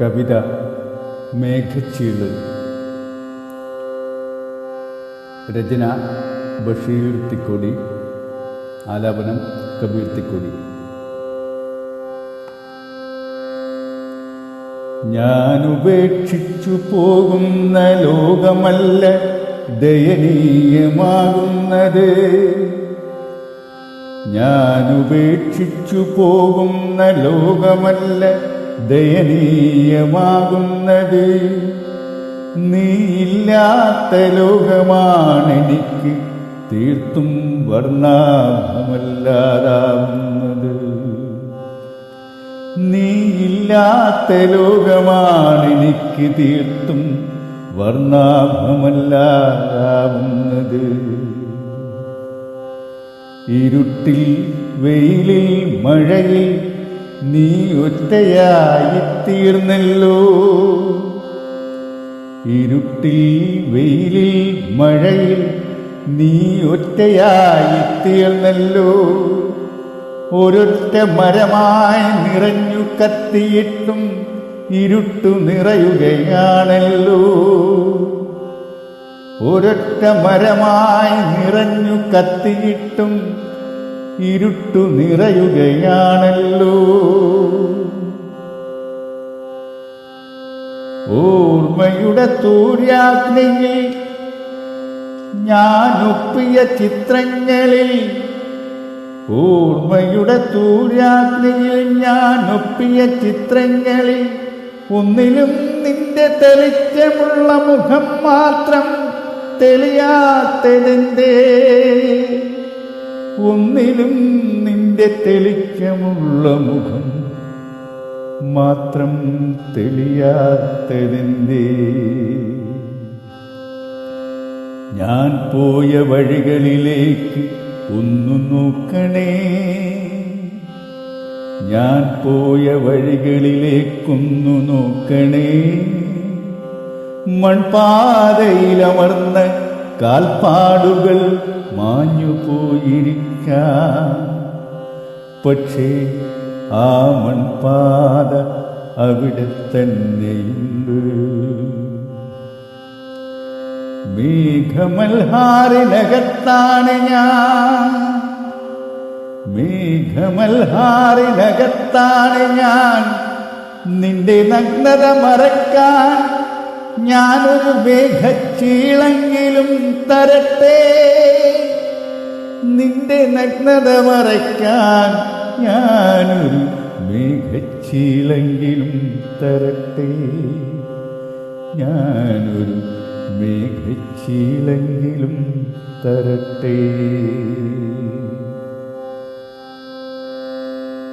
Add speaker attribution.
Speaker 1: കവിത മേഘച്ചീൾ രചന ബഷീർ തിക്കൊടി ആലാപനം കബീർ തിക്കൊടി ഞാൻ ഉപേക്ഷിച്ചു പോകുന്ന ലോകമല്ല ദയനീയമാകുന്നത്. ഞാൻ ഉപേക്ഷിച്ചു പോകുന്ന ലോകമല്ല ദയനീയമാകുന്നത്. നീയില്ലാത്ത ലോകമാണെനിക്ക് തീർത്തും വർണാഭമല്ലാതാവുന്നത്. നീയില്ലാത്ത ലോകമാണെനിക്ക് തീർത്തും വർണാഭമല്ലാതാവുന്നത്. ഇരുട്ടിൽ വെയിലിൽ മഴയിൽ നീ ഒറ്റയായി തീർന്നല്ലോ. ഇരുട്ടിൽ വെയിലിൽ മഴയിൽ നീ ഒറ്റയായി തീർന്നല്ലോ. ഒരൊറ്റ മരമായി നിറഞ്ഞു കത്തിയിട്ടും ഇരുട്ടു നിറയുകയാണല്ലോ. ഒരൊറ്റ മരമായി നിറഞ്ഞു കത്തിയിട്ടും ഇരുട്ടു നിറയുകയാണല്ലോ. ഓർമ്മയുടെ തൂര്യാഗ്നിയിൽ ഞാൻ ഒപ്പിയ ചിത്രങ്ങളിൽ ഓർമ്മയുടെ തൂര്യാഗ്നിയിൽ ഞാൻ ഒപ്പിയ ചിത്രങ്ങളിൽ ഒന്നിലും നിന്റെ തെളിച്ചമുള്ള മുഖം മാത്രം തെളിയാത്തതിന്റെ ഒന്നിലും നിന്റെ തെളിച്ചമുള്ള മുഖം മാത്രം തെളിയാത്തതിന്റെ ഞാൻ പോയ വഴികളിലേക്ക് ഒന്നു നോക്കണേ. ഞാൻ പോയ വഴികളിലേക്കൊന്നു നോക്കണേ. മൺപാതയിലമർന്ന കാൽപ്പാടുകൾ മാഞ്ഞു പോയിരിക്കാം പക്ഷേ ആ മൺപാത അവിടെ തന്നെയുണ്ട് മേഘമൽഹാറിനകത്താണ് ഞാൻ. മേഘമൽഹാറിനകത്താണ് ഞാൻ. നിന്റെ നഗ്നത മറക്കാൻ ഞാനൊരു മേഘച്ചീളെങ്കിലും തരട്ടെ. നിന്റെ നഗ്നത മറയ്ക്കാൻ ഞാനൊരു മേഘച്ചിലെങ്കിലും തരട്ടെ? ഞാനൊരു മേഘച്ചിലെങ്കിലും തരട്ടെ?